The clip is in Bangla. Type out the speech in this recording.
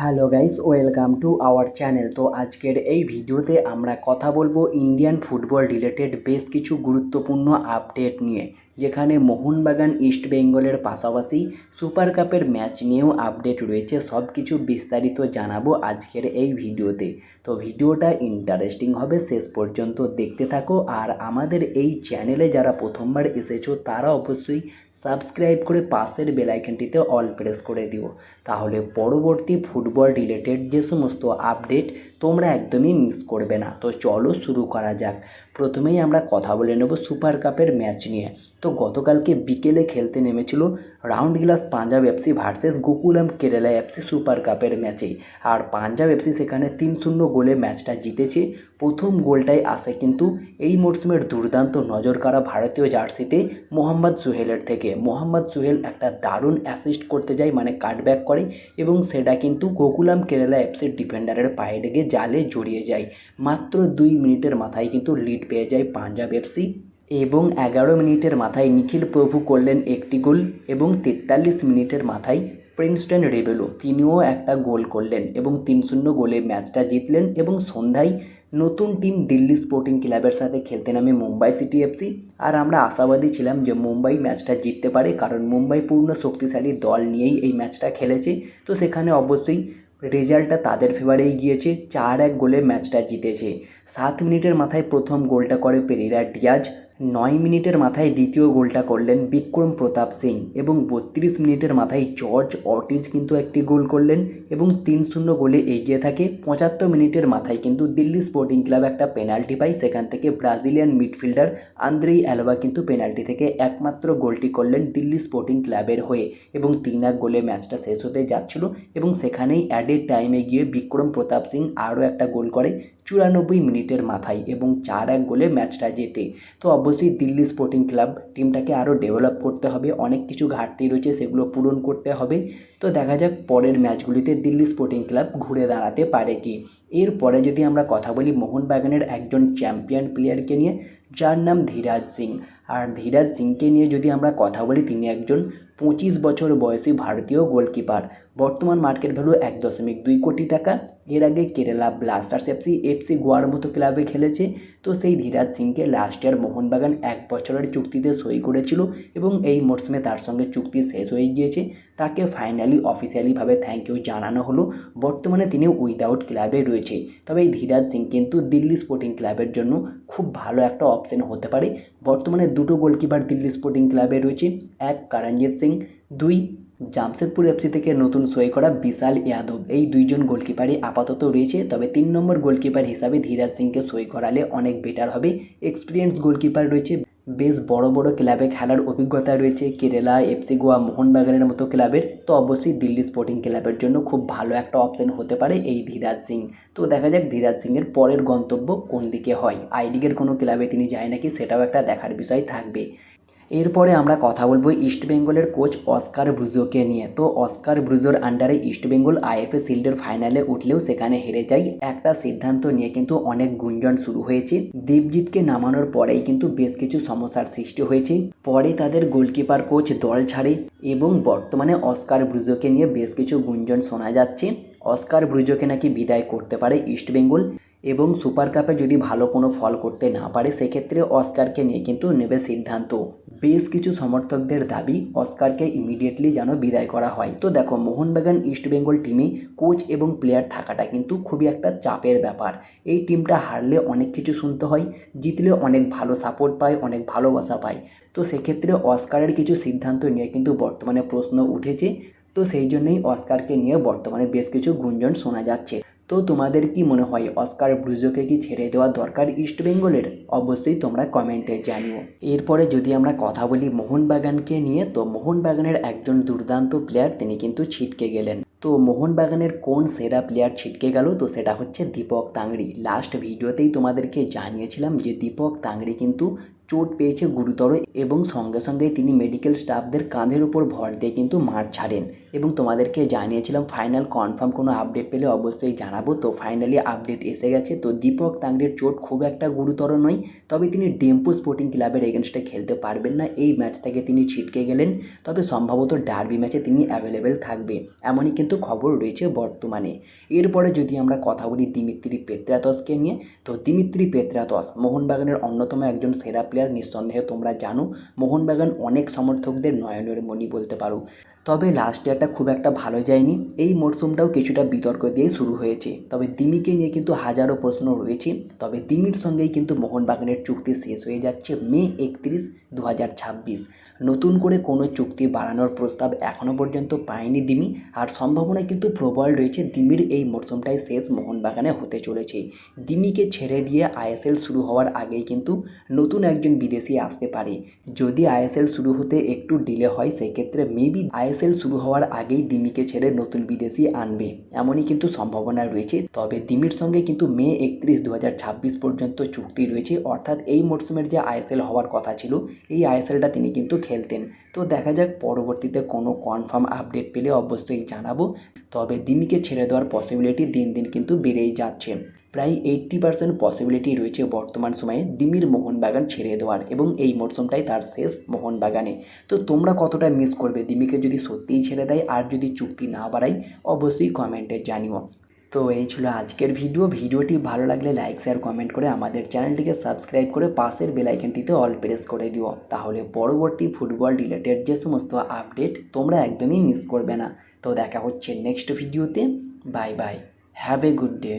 Hello guys, welcome to our channel. তো আজকের এই ভিডিওতে আমরা কথা বলব ইন্ডিয়ান ফুটবল রিলেটেড বেশ কিছু গুরুত্বপূর্ণ আপডেট নিয়ে, যেখানে মোহনবাগান ইস্ট বেঙ্গলের পাশাপাশি সুপার কাপের ম্যাচ নিয়েও আপডেট রয়েছে সব কিছু বিস্তারিত জানাব আজকের এই ভিডিওতে। তো ভিডিওটা ইন্টারেস্টিং হবে, শেষ পর্যন্ত দেখতে থাকো। আর আমাদের এই চ্যানেলে যারা প্রথমবার এসেছ, তারা অবশ্যই সাবস্ক্রাইব করে পাশের বেলাইকনটিতে অল প্রেস করে দিও। তাহলে পরবর্তী ফুটবল রিলেটেড যে সমস্ত আপডেট তোমরা একদমই মিস করবে না। তো চলো শুরু করা যাক। প্রথমেই আমরা কথা বলে নেব সুপার কাপের ম্যাচ নিয়ে। তো গতকালকে বিকেলে খেলতে নেমেছিল round glass Punjab FC versus Gokulam Kerala FC super কাপের ম্যাচে। আর পাঞ্জাব এফসি সেখানে তিন শূন্য গোলে ম্যাচটা জিতেছে। প্রথম গোলটাই আসে কিন্তু এই মরশুমের দুর্দান্ত নজর কাড়া ভারতীয় জার্সিতে মোহাম্মদ সুহেলের থেকে। মোহাম্মদ সুহেল একটা দারুণ অ্যাসিস্ট করতে যায় মানে কাটব্যাক করে এবং সেটা কিন্তু গোকুলাম কেরালা এফসির ডিফেন্ডারের পায়ে লেগে জালে জড়িয়ে যায়। মাত্র দুই মিনিটের মাথায় কিন্তু লিড পেয়ে যায় পাঞ্জাব এফসি। এবং এগারো মিনিটের মাথায় নিখিল প্রভু করলেন একটি গোল এবং তেতাল্লিশ মিনিটের মাথায় প্রিন্সটন রেবেলো তিনিও একটা গোল করলেন এবং তিন শূন্য গোলে ম্যাচটা জিতলেন এবং সন্ধ্যায় নতুন টিম দিল্লি স্পোর্টিং ক্লাবের সাথে খেলতে নামে মুম্বাই সিটি এফসি আর আমরা আশাবাদী ছিলাম যে মুম্বাই ম্যাচটা জিততে পারে, কারণ মুম্বাই পূর্ণ শক্তিশালী দল নিয়েই এই ম্যাচটা খেলেছে। তো সেখানে অবশ্যই রেজাল্টটা তাদের ফেভারেই গিয়েছে, চার এক গোলে ম্যাচটা জিতেছে। সাত মিনিটের মাথায় প্রথম গোলটা করে পেরিরা ডিয়াজ নয় মিনিটের মাথায় দ্বিতীয় গোলটা করলেন বিক্রম প্রতাপ সিং এবং বত্রিশ মিনিটের মাথায় জর্জ অর্টিজ কিন্তু একটি গোল করলেন এবং তিন শূন্য গোলে এগিয়ে থাকে। পঁচাত্তর মিনিটের মাথায় কিন্তু দিল্লি স্পোর্টিং ক্লাব একটা পেনাল্টি পায়। সেখান থেকে ব্রাজিলিয়ান মিডফিল্ডার আন্দ্রেই অ্যালবা কিন্তু পেনাল্টি থেকে একমাত্র গোলটি করলেন দিল্লি স্পোর্টিং ক্লাবের হয়ে এবং তিন এক গোলে ম্যাচটা শেষ হতে যাচ্ছিল এবং সেখানেই অ্যাডেড টাইমে গিয়ে বিক্রম প্রতাপ সিং আরও একটা গোল করে। চুরানব্বই মিনিটের মাথায় এবং চার এক গোলে ম্যাচটা জেতে। তো অবশ্যই দিল্লি স্পোর্টিং ক্লাব টিমটাকে আরও ডেভেলপ করতে হবে, অনেক কিছু ঘাটতি রয়েছে সেগুলো পূরণ করতে হবে। তো দেখা যাক পরের ম্যাচগুলিতে দিল্লি স্পোর্টিং ক্লাব ঘুরে দাঁড়াতে পারে কি। এরপরে যদি আমরা কথা বলি মোহনবাগানের একজন চ্যাম্পিয়ন প্লেয়ারকে নিয়ে, যার নাম ধীরাজ সিং। আর ধীরাজ সিংকে নিয়ে যদি আমরা কথা বলি, তিনি একজন পঁচিশ বছর বয়সী ভারতীয় গোলকিপার। বর্তমান মার্কেট ভ্যালু এক দশমিক দুই কোটি টাকা। এর আগে কেরালা ব্লাস্টার্স এফসি এফসি গোয়ার মতো ক্লাবে খেলেছে। তো সেই ধীরাজ সিংকে লাস্ট ইয়ার মোহনবাগান এক বছরের চুক্তিতে সই করেছিল এবং এই মরশুমে তার সঙ্গে চুক্তি শেষ হয়ে গিয়েছে। তাকে ফাইনালি অফিসিয়ালিভাবে থ্যাংক ইউ জানানো হলো। বর্তমানে তিনি উইদাউট ক্লাবে রয়েছে। তবে এই ধীরাজ সিং কিন্তু দিল্লি স্পোর্টিং ক্লাবের জন্য খুব ভালো একটা অপশন হতে পারে। বর্তমানে দুটো গোলকিপার দিল্লি স্পোর্টিং ক্লাবে রয়েছে। এক করণজিৎ সিং, দুই জামশেদপুর এফসি থেকে নতুন সই করা বিশাল ইয়াদব এই দুইজন গোলকিপারই আপাতত রয়েছে। তবে তিন নম্বর গোলকিপার হিসাবে ধীরাজ সিংকে সই করালে অনেক বেটার হবে। এক্সপিরিয়েন্স গোলকিপার রয়েছে বেশ বড় বড় ক্লাবে খেলার অভিজ্ঞতা রয়েছে কেরালা, এফসি, গোয়া, মোহনবাগানের মতো ক্লাবের। তো অবশ্যই দিল্লি স্পোর্টিং ক্লাবের জন্য খুব ভালো একটা অপশন হতে পারে এই ধীরাজ সিং। তো দেখা যাক ধীরাজ সিংয়ের পরের গন্তব্য কোন দিকে হয়। আই লিগের কোনো ক্লাবে তিনি যায় নাকি সেটাও একটা দেখার বিষয় থাকবে। এরপরে আমরা কথা বলব ইস্টবেঙ্গলের কোচ অস্কার ব্রুজোকে নিয়ে। তো অস্কার ব্রুজোর আন্ডারে ইস্টবেঙ্গল আইএফএ শিল্ডের ফাইনালে উঠলেও সেখানে হেরে যায় একটা সিদ্ধান্ত নিয়ে কিন্তু অনেক গুঞ্জন শুরু হয়েছে। দেবজিৎকে নামানোর পরেই কিন্তু বেশ কিছু সমস্যার সৃষ্টি হয়েছে। পরে তাদের গোলকিপার কোচ দল ছাড়ে এবং বর্তমানে অস্কার ব্রুজোকে নিয়ে বেশ কিছু গুঞ্জন শোনা যাচ্ছে। অস্কার ব্রুজোকে নাকি বিদায় করতে পারে ইস্টবেঙ্গল এবং সুপার কাপে যদি ভালো কোনো ফল করতে না পারে, সেক্ষেত্রে অস্কারকে নিয়ে কিন্তু নেবে সিদ্ধান্ত। বেশ কিছু সমর্থকদের দাবি, অস্কারকে ইমিডিয়েটলি যেন বিদায় করা হয়। তো দেখো, মোহনবাগান ইস্টবেঙ্গল টিমে কোচ এবং প্লেয়ার থাকাটা কিন্তু খুবই একটা চাপের ব্যাপার। এই টিমটা হারলে অনেক কিছু শুনতে হয়, জিতলে অনেক ভালো সাপোর্ট পায়, অনেক ভালোবাসা পায়। তো সেক্ষেত্রে অস্কারের কিছু সিদ্ধান্ত নিয়ে কিন্তু বর্তমানে প্রশ্ন উঠেছে। তো সেই জন্যই অস্কারকে নিয়ে বর্তমানে বেশ কিছু গুঞ্জন শোনা যাচ্ছে। তো তোমাদের কি মনে হয় অস্কার ব্রুজোকে কি ছেড়ে দেওয়া দরকার ইস্ট বেঙ্গলের? অবশ্যই তোমরা কমেন্টে জানিও। এরপরে যদি আমরা কথা বলি মোহনবাগানকে নিয়ে, তো মোহনবাগানের একজন দুর্দান্ত প্লেয়ার তিনি কিন্তু ছিটকে গেলেন। তো মোহনবাগানের কোন সেরা প্লেয়ার ছিটকে গেল? তো সেটা হচ্ছে দীপক তাংড়ি। লাস্ট ভিডিওতেই তোমাদেরকে জানিয়েছিলাম যে দীপক তাংড়ি কিন্তু চোট পেয়েছে গুরুতর এবং সঙ্গে সঙ্গে তিনি মেডিকেল স্টাফদের কাঁধের উপর ভর দিয়ে কিন্তু মাঠ ছাড়েন। এবং তোমাদেরকে জানিয়েছিলাম ফাইনাল কনফার্ম কোনো আপডেট পেলে অবশ্যই জানাব। তো ফাইনালি আপডেট এসে গেছে। তো দীপক তাংরের চোট খুব একটা গুরুতর নয়, তবে তিনি ডেম্পো স্পোর্টিং ক্লাবের এগেনস্টে খেলতে পারবেন না। এই ম্যাচ থেকে তিনি ছিটকে গেলেন, তবে সম্ভবত ডার্বি ম্যাচে তিনি অ্যাভেলেবেল থাকবে, এমনই কিন্তু খবর রয়েছে বর্তমানে। এরপরে যদি আমরা কথা বলি দিমিত্রি পেত্রাতসকে নিয়ে তো দিমিত্রি পেত্রাতস, মোহনবাগানের অন্যতম একজন সেরা প্লেয়ার নিঃসন্দেহে তোমরা জানো, মোহনবাগান অনেক সমর্থকদের নয়নের মণি বলতে পারো। তবে লাস্ট ইয়ারটা খুব একটা ভালো যায়নি, এই মরশুমটাও কিছুটা বিতর্ক দিয়ে শুরু হয়েছে। তবে দিমিকে নিয়ে কিন্তু হাজারো প্রশ্ন রয়েছে, তবে দিমির সঙ্গেই কিন্তু মোহনবাগানের চুক্তি শেষ হয়ে যাচ্ছে মে একত্রিশ দু নতুন করে কোনো চুক্তি বাড়ানোর প্রস্তাব এখনও পর্যন্ত পায়নি দিমি। আর সম্ভাবনা কিন্তু প্রবল রয়েছে, দিমির এই মরশুমটাই শেষ মোহনবাগানে হতে চলেছে। দিমিকে ছেড়ে দিয়ে আইএসএল শুরু হওয়ার আগেই কিন্তু নতুন একজন বিদেশি আসতে পারে। যদি আইএসএল শুরু হতে একটু ডিলে হয়, সেক্ষেত্রে মেবি আইএসএল শুরু হওয়ার আগেই দিমিকে ছেড়ে নতুন বিদেশি আনবে, এমনই কিন্তু সম্ভাবনা রয়েছে। তবে দিমির সঙ্গে কিন্তু মে একত্রিশ দু পর্যন্ত চুক্তি রয়েছে। অর্থাৎ এই মরশুমের যে আইএসএল হওয়ার কথা ছিল, এই আইএসএলটা তিনি কিন্তু খেলতেন তো দেখা যাক পরবর্তীতে কোনো কনফার্ম আপডেট পেলে অবশ্যই জানাব। তবে দিমিকে ছেড়ে দেওয়ার পসিবিলিটি দিন দিন কিন্তু বেড়েই যাচ্ছে। প্রায় এইট্টি পার্সেন্ট পসিবিলিটি রয়েছে বর্তমান সময়ে দিমির মোহনবাগান ছেড়ে দেওয়ার এবং এই মরশুমটাই তার শেষ মোহনবাগানে। তো তোমরা কতটা মিস করবে? দিমিকে যদি সত্যিই ছেড়ে দেয় আর যদি চুক্তি না বাড়ায়, অবশ্যই কমেন্টে জানিও। তো এই ছিল আজকের ভিডিও। ভিডিওটি ভালো লাগলে লাইক শেয়ার কমেন্ট করে আমাদের চ্যানেলটিকে সাবস্ক্রাইব করে পাশের বেলাইকনটিতে অল প্রেস করে দিও। তাহলে পরবর্তী ফুটবল রিলেটেড যে সমস্ত আপডেট তোমরা একদমই মিস করবে না। তো দেখা হচ্ছে নেক্সট ভিডিওতে bye bye have a good day